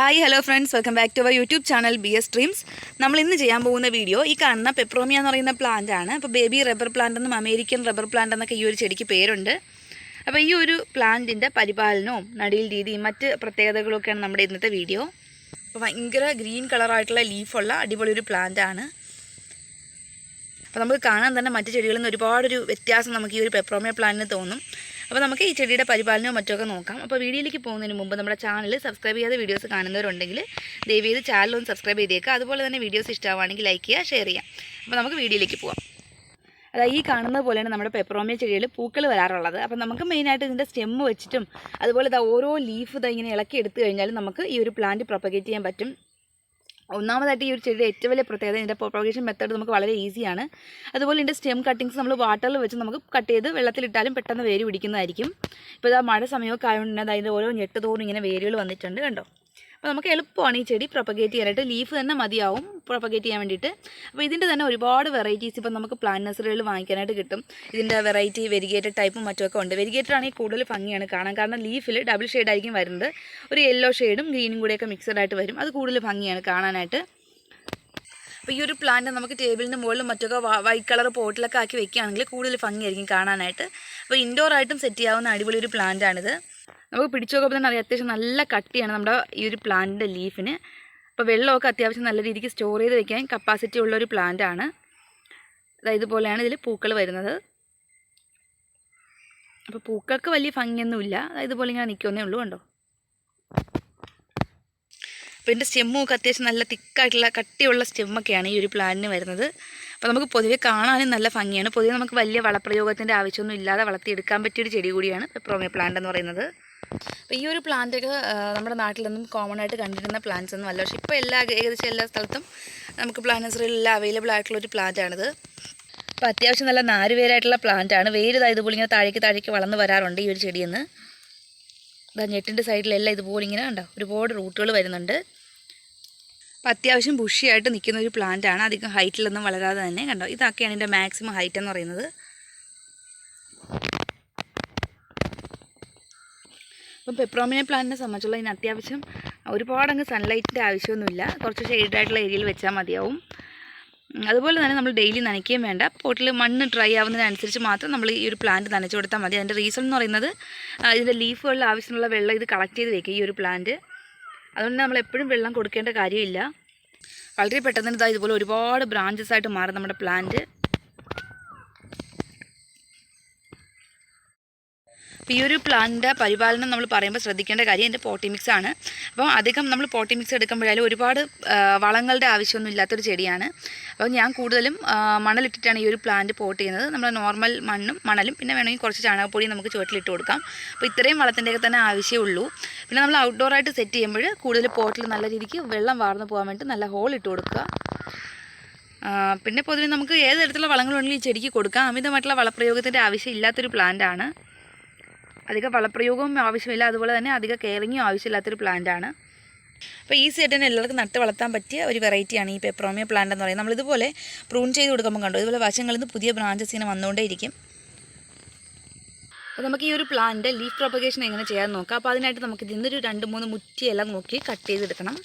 Hi hello friends welcome back to our YouTube channel B S dreams നമ്മൾ ഇന്ന് ചെയ്യാൻ പോകുന്ന വീഡിയോ ഈ കാണുന്ന പെപ്രോമിയ എന്ന് പറയുന്ന പ്ലാന്റ് ആണ്. അപ്പോൾ ബേബി റബ്ബർ പ്ലാന്റ് എന്നും അമേരിക്കൻ റബ്ബർ പ്ലാന്റ് എന്നൊക്കെ ഈ ഒരു ചെടിക്ക് പേരുണ്ട്. അപ്പോൾ ഈ ഒരു പ്ലാന്റിന്റെ പരിപാലനവും നടീൽ രീതിയും മറ്റ് പ്രത്യേകതകളൊക്കെയാണ് നമ്മുടെ ഇന്നത്തെ വീഡിയോ അപ്പോൾ ഭയങ്കര ഗ്രീൻ കളറായിട്ടുള്ള ലീഫുള്ള അടിപൊളി ഒരു പ്ലാന്റ് ആണ്. അപ്പോൾ നമുക്ക് കാണാൻ തന്നെ മറ്റു ചെടികളിൽ നിന്ന് ഒരുപാടൊരു വ്യത്യാസം നമുക്ക് ഈ ഒരു പെപ്രോമിയ പ്ലാന്റിന് തോന്നും. അപ്പോൾ നമുക്ക് ഈ ചെടിയുടെ പരിപാലനവും മറ്റൊക്കെ നോക്കാം. അപ്പോൾ വീഡിയോയിലേക്ക് പോകുന്നതിന് മുമ്പ് നമ്മുടെ ചാനൽ സബ്സ്ക്രൈബ് ചെയ്യാതെ വീഡിയോസ് കാണുന്നവരുണ്ടെങ്കിൽ ചാനൽ ഒന്ന് സബ്സ്ക്രൈബ് ചെയ്തേക്കുക. അതുപോലെ തന്നെ വീഡിയോസ് ഇഷ്ടമാണെങ്കിൽ ലൈക്ക് ചെയ്യുക ഷെയർ ചെയ്യുക. അപ്പോൾ നമുക്ക് വീഡിയോയിലേക്ക് പോകാം അതായത് ഈ കാണുന്ന പോലെയാണ് നമ്മുടെ പെപ്പറോമിയ ചെടിയിൽ പൂക്കൾ വരാറുള്ളത്. അപ്പോൾ നമുക്ക് മെയിനായിട്ട് ഇതിന്റെ സ്റ്റെമ്മ് വെച്ചിട്ടും അതുപോലെ ഇതാ ഓരോ ലീഫ് ഇതാ ഇങ്ങനെ ഇളക്കി എടുത്തു കഴിഞ്ഞാൽ നമുക്ക് ഈ ഒരു പ്ലാന്റ് പ്രൊപ്പഗേറ്റ് ചെയ്യാൻ പറ്റും. ഒന്നാമതായിട്ട് ഈ ഒരു ചെടിയുടെ ഏറ്റവും വലിയ പ്രത്യേകത ഇതിന്റെ പ്രൊപ്പഗേഷൻ മെത്തേഡ് നമുക്ക് വളരെ ഈസിയാണ് അതുപോലെ ഇതിന്റെ സ്റ്റെം കട്ടിങ്സ് നമ്മൾ വാട്ടറിൽ വെച്ച് നമുക്ക് കട്ട് ചെയ്ത് വെള്ളത്തിലിട്ടാലും പെട്ടെന്ന് വേര് പിടിക്കുന്നതായിരിക്കും. ഇപ്പോൾ ഇതാ മഴ സമയമൊക്കെ ആയതുകൊണ്ട് തന്നെ അതിന്റെ ഓരോ ഞെട്ട് തോറും ഇങ്ങനെ വേരുകൾ വന്നിട്ടുണ്ട് കണ്ടോ? അപ്പോൾ നമുക്ക് എളുപ്പമാണ് ഈ ചെടി പ്രൊപ്പഗേറ്റ് ചെയ്യാനായിട്ട്. ലീഫ് തന്നെ മതിയാവും പ്രൊപ്പഗേറ്റ് ചെയ്യാൻ വേണ്ടിയിട്ട്. അപ്പോൾ ഇതിന്റെ തന്നെ ഒരുപാട് വെറൈറ്റീസ് ഇപ്പോൾ നമുക്ക് പ്ലാന്റ് നഴ്സറികളിൽ വാങ്ങിക്കാനായിട്ട് കിട്ടും. ഇതിന്റെ വെറൈറ്റി വെരിഗേറ്റഡ് ടൈപ്പും മറ്റുമൊക്കെ ഉണ്ട്. വെരിഗേറ്റഡ് ആണെങ്കിൽ കൂടുതൽ ഭംഗിയാണ് കാണാൻ. കാരണം ലീഫിൽ ഡബിൾ ഷെയ്ഡായിരിക്കും വരുന്നത്. ഒരു യെല്ലോ ഷെയ്ഡും ഗ്രീനും കൂടെയൊക്കെ മിക്സഡ് ആയിട്ട് വരും. അത് കൂടുതൽ ഭംഗിയാണ് കാണാനായിട്ട്. അപ്പോൾ ഈ ഒരു പ്ലാന്റ് നമുക്ക് ടേബിളിന് മുകളിലും മറ്റൊക്കെ വൈറ്റ് കളർ പോട്ടിലൊക്കെ ആക്കി വെക്കുകയാണെങ്കിൽ കൂടുതൽ ഭംഗിയായിരിക്കും കാണാനായിട്ട്. അപ്പോൾ ഇൻഡോർ ആയിട്ടും സെറ്റ് ചെയ്യാവുന്ന അടിപൊളി ഒരു പ്ലാന്റാണിത് നമുക്ക് പിടിച്ചു നോക്കുമ്പോൾ തന്നെ അറിയാം അത്യാവശ്യം നല്ല കട്ടിയാണ് നമ്മുടെ ഈ ഒരു പ്ലാന്റിന്റെ ലീഫിന് അപ്പോൾ വെള്ളമൊക്കെ അത്യാവശ്യം നല്ല രീതിക്ക് സ്റ്റോർ ചെയ്ത് വെക്കാൻ കപ്പാസിറ്റി ഉള്ളൊരു പ്ലാന്റ് ആണ്. അതായത് ഇതുപോലെയാണ് ഇതിൽ പൂക്കൾ വരുന്നത്. അപ്പോൾ പൂക്കൾക്ക് വലിയ ഭംഗിയൊന്നുമില്ല. അതായത് ഇതുപോലെ ഇങ്ങനെ നിൽക്കുന്നേ ഉള്ളൂ കണ്ടോ? അപ്പോൾ ഇതിന്റെ സ്റ്റെമ്മൊക്കെ അത്യാവശ്യം നല്ല തിക്കായിട്ടുള്ള കട്ടിയുള്ള സ്റ്റെമ്മൊക്കെയാണ് ഈ ഒരു പ്ലാന്റിന് വരുന്നത്. അപ്പോൾ നമുക്ക് പൊതുവെ കാണാനും നല്ല ഭംഗിയാണ്. പൊതുവെ നമുക്ക് വലിയ വളപ്രയോഗത്തിന്റെ ആവശ്യമൊന്നും ഇല്ലാതെ വളർത്തിയെടുക്കാൻ പറ്റിയൊരു ചെടി കൂടിയാണ് പെപ്രോമിയ പ്ലാന്റ് എന്ന് പറയുന്നത്. അപ്പോൾ ഈ ഒരു പ്ലാന്റൊക്കെ നമ്മുടെ നാട്ടിലൊന്നും കോമൺ ആയിട്ട് കണ്ടിരുന്ന പ്ലാന്റ്സ് ഒന്നും അല്ല. പക്ഷേ ഇപ്പോൾ എല്ലാ ഏകദേശം എല്ലാ സ്ഥലത്തും നമുക്ക് പ്ലാന്റ് നഴ്സറിയിലെല്ലാം അവൈലബിൾ ആയിട്ടുള്ള ഒരു പ്ലാന്റാണിത് അപ്പോൾ അത്യാവശ്യം നല്ല നാരുവേരായിട്ടുള്ള പ്ലാന്റാണ് വേര് ഇതാ ഇതുപോലെ ഇങ്ങനെ താഴേക്ക് താഴേക്ക് വളർന്ന് വരാറുണ്ട് ഈ ഒരു ചെടിയിൽ നിന്ന് ഇതാ ഞെട്ടിന്റെ സൈഡിലെല്ലാം ഇതുപോലെ ഇങ്ങനെ ഉണ്ടോ ഒരുപാട് റൂട്ടുകൾ വരുന്നുണ്ട്. അപ്പോൾ അത്യാവശ്യം ബുഷിയായിട്ട് നിൽക്കുന്ന ഒരു പ്ലാന്റ് ആണ്. അധികം ഹൈറ്റിലൊന്നും വളരാതെ തന്നെ. കണ്ടോ? ഇതൊക്കെയാണ് ഇതിന്റെ മാക്സിമം ഹൈറ്റ് എന്ന് പറയുന്നത്. അപ്പം പെപ്രോമിനെ പ്ലാന്റിനെ സംബന്ധിച്ചുള്ള ഇതിന് അത്യാവശ്യം ഒരുപാട് അങ്ങ് സൺലൈറ്റിന്റെ ആവശ്യമൊന്നുമില്ല. കുറച്ച് ഷെയ്ഡായിട്ടുള്ള ഏരിയയിൽ വെച്ചാൽ മതിയാവും. അതുപോലെ തന്നെ നമ്മൾ ഡെയിലി നനയ്ക്കുകയും വേണ്ട. പോട്ടിൽ മണ്ണ് ഡ്രൈ ആവുന്നതിനനുസരിച്ച് മാത്രം നമ്മൾ ഈ ഒരു പ്ലാന്റ് നനച്ചു കൊടുത്താൽ മതി. അതിന്റെ റീസൺ എന്ന് പറയുന്നത് ഇതിന്റെ ലീഫുകളിൽ ആവശ്യമുള്ള വെള്ളം ഇത് കളക്ട് ചെയ്ത് വെക്കുക ഈ ഒരു പ്ലാന്റ് അതുകൊണ്ട് നമ്മൾ എപ്പോഴും വെള്ളം കൊടുക്കേണ്ട കാര്യമില്ല. വളരെ പെട്ടെന്ന് ഇതാ ഇതുപോലെ ഒരുപാട് ബ്രാഞ്ചസ് ആയിട്ട് മാറും നമ്മുടെ പ്ലാന്റ് അപ്പോൾ ഈ ഒരു പ്ലാന്റിന്റെ പരിപാലനം നമ്മൾ പറയുമ്പോൾ ശ്രദ്ധിക്കേണ്ട കാര്യം എന്റെ പോട്ടി മിക്സ് ആണ്. അപ്പോൾ അധികം നമ്മൾ പോട്ടി മിക്സ് എടുക്കുമ്പോഴായാലും ഒരുപാട് വളങ്ങളുടെ ആവശ്യമൊന്നും ഇല്ലാത്തൊരു ചെടിയാണ്. അപ്പോൾ ഞാൻ കൂടുതലും മണലിട്ടിട്ടാണ് ഈ ഒരു പ്ലാന്റ് പോട്ട് ചെയ്യുന്നത്. നമ്മൾ നോർമൽ മണ്ണും മണലും പിന്നെ വേണമെങ്കിൽ കുറച്ച് ചാണകപ്പൊടിയും നമുക്ക് ചുവട്ടിലിട്ട് കൊടുക്കാം. അപ്പോൾ ഇത്രയും വളത്തിന്റെയൊക്കെ തന്നെ ആവശ്യമേ ഉള്ളൂ. പിന്നെ നമ്മൾ ഔട്ട്ഡോർ ആയിട്ട് സെറ്റ് ചെയ്യുമ്പോൾ കൂടുതൽ പോട്ടിൽ നല്ല രീതിക്ക് വെള്ളം വാർന്നു പോകാൻ വേണ്ടി നല്ല ഹോൾ ഇട്ട് കൊടുക്കുക. പിന്നെ പൊതുവെ നമുക്ക് ഏത് തരത്തിലുള്ള വളങ്ങളുണ്ടെങ്കിലും ഈ ചെടിക്ക് കൊടുക്കാം. അമിതമായിട്ടുള്ള വളപ്രയോഗത്തിന്റെ ആവശ്യം ഇല്ലാത്തൊരു പ്ലാന്റ് ആണ്. അധിക വളപ്രയോഗവും ആവശ്യമില്ല. അതുപോലെ തന്നെ അധിക കെയറിങ്ങും ആവശ്യമില്ലാത്തൊരു ആണ്. അപ്പോൾ ഈസി ആയിട്ട് തന്നെ എല്ലാവർക്കും നട്ട് വളർത്താൻ പറ്റിയ ഒരു വെറൈറ്റിയാണ് ഈ പെപ്രോമിയ പ്ലാന്റ് എന്ന് പറയുന്നത്. നമ്മളിതുപോലെ പ്രൂൺ ചെയ്ത് കൊടുക്കുമ്പോൾ കണ്ടു? ഇതുപോലെ വശങ്ങളിൽ നിന്ന് പുതിയ ബ്രാഞ്ചസ് ഇങ്ങനെ വന്നുകൊണ്ടേയിരിക്കും അപ്പോൾ നമുക്ക് ഈ ഒരു പ്ലാന്റ് ലീഫ് പ്രൊപ്പഗേഷൻ എങ്ങനെ ചെയ്യാൻ നോക്കാം. അപ്പോൾ അതിനായിട്ട് നമുക്ക് ഇതിന്നൊരു രണ്ട് മൂന്ന് മുറ്റിയെല്ലാം നോക്കി കട്ട് ചെയ്തെടുക്കണം.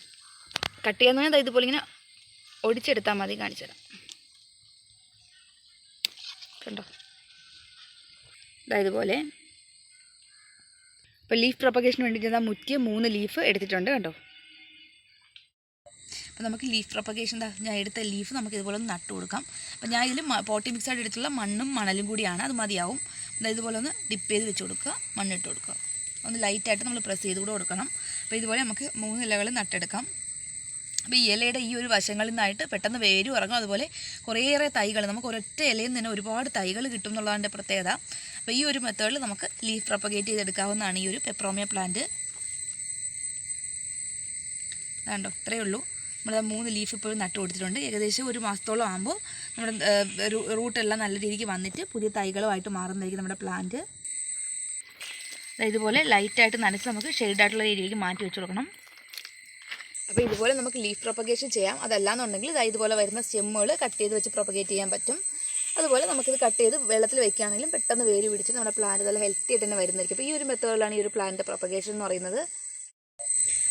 കട്ട് ചെയ്യാന്ന് പറഞ്ഞാൽ ഇതുപോലെ ഇങ്ങനെ ഒടിച്ചെടുത്താൽ മതി കാണിച്ചു തരാം. കണ്ടോ? അതായത് ഇതുപോലെ അപ്പോൾ ലീഫ് പ്രൊപ്പഗേഷന് വേണ്ടിയിട്ട് ഇതാ മുറ്റിയ മൂന്ന് ലീഫ് എടുത്തിട്ടുണ്ട് കണ്ടോ? അപ്പോൾ നമുക്ക് ലീഫ് പ്രൊപ്പഗേഷൻ ഞാൻ എടുത്ത ലീഫ് നമുക്ക് ഇതുപോലെ ഒന്ന് നട്ട് കൊടുക്കാം. അപ്പോൾ ഞാൻ ഇതിൽ പോട്ടി മിക്സ് ആയിട്ട് എടുത്തുള്ള മണ്ണും മണലും കൂടിയാണ് അത് മതിയാവും. ഇതുപോലെ ഒന്ന് ഡിപ്പ് ചെയ്ത് വെച്ച് കൊടുക്കുക മണ്ണിട്ട് കൊടുക്കുക. ഒന്ന് ലൈറ്റായിട്ട് നമ്മൾ പ്രസ് ചെയ്ത് കൂടെ കൊടുക്കണം. അപ്പോൾ ഇതുപോലെ നമുക്ക് മൂന്ന് ഇലകൾ നട്ടെടുക്കാം. അപ്പോൾ ഈ ഇലയുടെ ഈ ഒരു വശങ്ങളിൽ നിന്നായിട്ട് പെട്ടെന്ന് വേരും ഇറങ്ങും. അതുപോലെ കുറേയേറെ തൈകൾ നമുക്ക് ഒരൊറ്റ ഇലയിൽ നിന്ന് ഒരുപാട് തൈകൾ കിട്ടും എന്നുള്ളതിന്റെ പ്രത്യേകത. അപ്പോൾ ഈ ഒരു മെത്തേഡിൽ നമുക്ക് ലീഫ് പ്രൊപ്പഗേറ്റ് ചെയ്തെടുക്കാവുന്നതാണ് ഈ ഒരു പെപ്രോമിയ പ്ലാന്റ് വേണ്ടോ ഇത്രയേ ഉള്ളൂ. നമ്മൾ മൂന്ന് ലീഫ് ഇപ്പോഴും നട്ട് കൊടുത്തിട്ടുണ്ട്. ഏകദേശം ഒരു മാസത്തോളം ആകുമ്പോൾ നമ്മുടെ റൂട്ടെല്ലാം നല്ല രീതിക്ക് വന്നിട്ട് പുതിയ തൈകളുമായിട്ട് മാറുന്നതായിരിക്കും നമ്മുടെ പ്ലാന്റ് ഇതുപോലെ ലൈറ്റായിട്ട് നനച്ച് നമുക്ക് ഷെയ്ഡായിട്ടുള്ള രീതിയിലേക്ക് മാറ്റി വെച്ച് കൊടുക്കണം. അപ്പോൾ ഇതുപോലെ നമുക്ക് ലീഫ് പ്രൊപ്പഗേഷൻ ചെയ്യാം. അതല്ലാന്നുണ്ടെങ്കിൽ ഇതാ ഇതുപോലെ വരുന്ന സ്റ്റെമ്മുകൾ കട്ട് ചെയ്ത് വെച്ച് പ്രൊപ്പഗേറ്റ് ചെയ്യാൻ പറ്റും. അതുപോലെ നമുക്കിത് കട്ട് ചെയ്ത് വെള്ളത്തിൽ വെക്കുകയാണെങ്കിലും പെട്ടെന്ന് വേര് പിടിച്ച് നമ്മുടെ പ്ലാന്റ് നല്ല ഹെൽത്തി ആയിട്ട് തന്നെ വരുന്നതായിരിക്കും. അപ്പോൾ ഈ ഒരു മെത്തേഡിലാണ് ഈ ഒരു പ്ലാന്റ് പ്രൊപ്പഗേഷൻ എന്ന് പറയുന്നത്.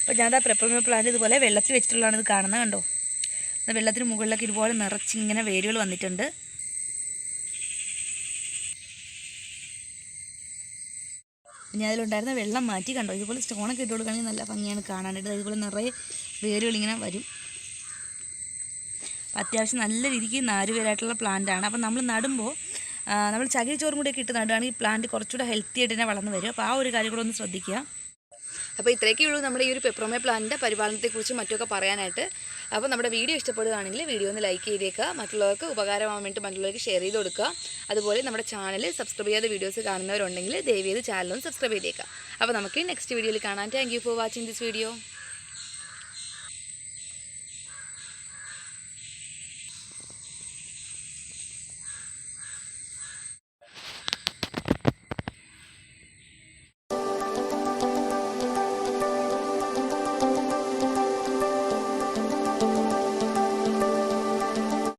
അപ്പോൾ ഞാനത് പെപ്പർമ പ്ലാന്റ് ഇതുപോലെ വെള്ളത്തിൽ വെച്ചിട്ടുള്ളതാണ് ഇത് കാണുന്നത് കണ്ടോ? വെള്ളത്തിന് മുകളിലൊക്കെ ഇതുപോലെ നിറച്ച് ഇങ്ങനെ വേരുകൾ വന്നിട്ടുണ്ട്. ഇനി അതിലുണ്ടായിരുന്ന വെള്ളം മാറ്റി കണ്ടോ? ഇതുപോലെ സ്റ്റോണൊക്കെ ഇട്ട് കൊടുക്കുകയാണെങ്കിൽ നല്ല ഭംഗിയാണ് കാണാനായിട്ട്. അതുപോലെ നിറയെ വേരുകളിങ്ങനെ വരും. അപ്പം അത്യാവശ്യം നല്ല രീതിക്ക് നാരുവേരായിട്ടുള്ള പ്ലാന്റാണ് അപ്പം നമ്മൾ നടുമ്പോൾ നമ്മൾ ചകിരി ചോറും കൂടെയൊക്കെ ഇട്ട് നടുകയാണെങ്കിൽ പ്ലാന്റ് കുറച്ചുകൂടെ ഹെൽത്തി ആയിട്ട് തന്നെ വളർന്നു വരും. അപ്പോൾ ആ ഒരു കാര്യം കൂടെ ഒന്ന് ശ്രദ്ധിക്കുക. അപ്പോൾ ഇത്രയൊക്കെ ഉള്ളൂ നമ്മുടെ ഈ ഒരു പെപ്രോമേ പ്ലാന്റിന്റെ പരിപാലനത്തെക്കുറിച്ച് മറ്റൊക്കെ പറയാനായിട്ട്. അപ്പോൾ നമ്മുടെ വീഡിയോ ഇഷ്ടപ്പെടുകയാണെങ്കിൽ വീഡിയോ ഒന്ന് ലൈക്ക് ചെയ്തേക്കുക മറ്റുള്ളവർക്ക് ഉപകാരമാകാൻ വേണ്ടി മറ്റുള്ളവർക്ക് ഷെയർ ചെയ്ത് കൊടുക്കുക. അതുപോലെ നമ്മുടെ ചാനൽ സബ്സ്ക്രൈബ് ചെയ്യാതെ വീഡിയോസ് കാണുന്നവരുണ്ടെങ്കിൽ ദയവ് ചെയ്ത് ചാനലും സബ്സ്ക്രൈബ് ചെയ്തേക്കുക. അപ്പോൾ നമുക്ക് നെക്സ്റ്റ് വീഡിയോയിൽ കാണാം. Thank for watching this video